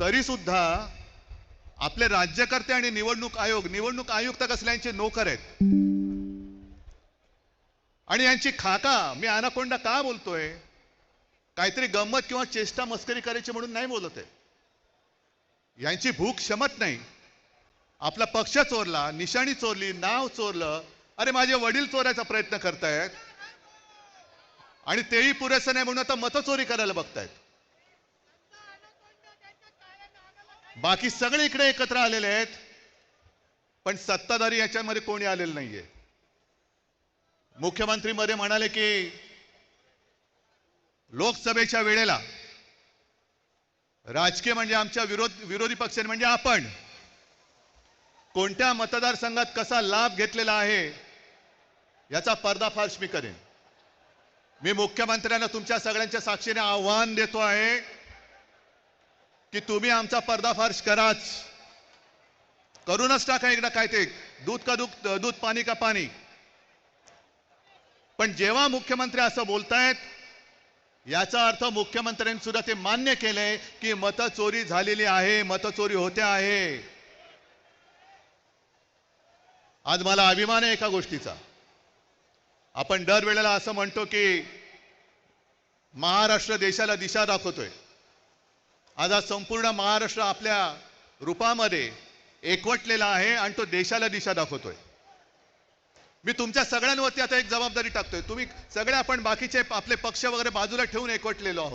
तरी सुद्धा आपले राज्यकर्ते आणि निवडणूक आयोग निवडणूक आयुक्त कसल्यांचे नोकर आहेत? आणि यांची खाका मी आनाकोंडा का बोलतोय? काहीतरी गंमत किंवा चेष्टा मस्करी करायची म्हणून नाही बोलत आहे. यांची भूक क्षमत नाही. आपला पक्ष चोरला निशाणी चोरली नाव चोरलं. अरे माझे वडील चोरायचा प्रयत्न करतायत. आणि तेही पुरेसं नाही म्हणून आता मतचोरी करायला बघतायत. बाकी सगळे इकडे एकत्र आलेले आहेत पण सत्ताधारी याच्यामध्ये कोणी आलेलं नाहीये. मुख्यमंत्री मध्ये म्हणाले की लोकसभेच्या वेळेला राजकीय म्हणजे आमच्या विरोध विरोधी पक्ष म्हणजे आपण. कोणत्या मतदारसंघात कसा लाभ घेतलेला आहे याचा पर्दाफाश मी करेन. मी मुख्यमंत्र्यांना तुमच्या सगळ्यांच्या साक्षीने आव्हान देतो आहे की तुम्ही आमचा पर्दाफाश कराच. करूनच टाका एकदा काय ते दूध का दूध दूध पाणी का पाणी. पण जेव्हा मुख्यमंत्री असं बोलतायत याचा अर्थ मुख्यमंत्र्यांनी सुद्धा ते मान्य केलंय की मतचोरी झालेली आहे मतचोरी होते आहे. आज मला अभिमान आहे एका गोष्टीचा. आपण दरवेळेला असं म्हणतो की महाराष्ट्र देशाला दिशा दाखवतोय. आज आज संपूर्ण महाराष्ट्र आपल्या रूपामध्ये एकवटलेला आहे आणि तो देशाला दिशा दाखवतोय. मी तुमच्या सगळ्यांवरती आता एक जबाबदारी टाकतोय. तुम्ही सगळे आपण बाकीचे आपले पक्ष वगैरे बाजूला ठेवून एकवटलेलो आहोत.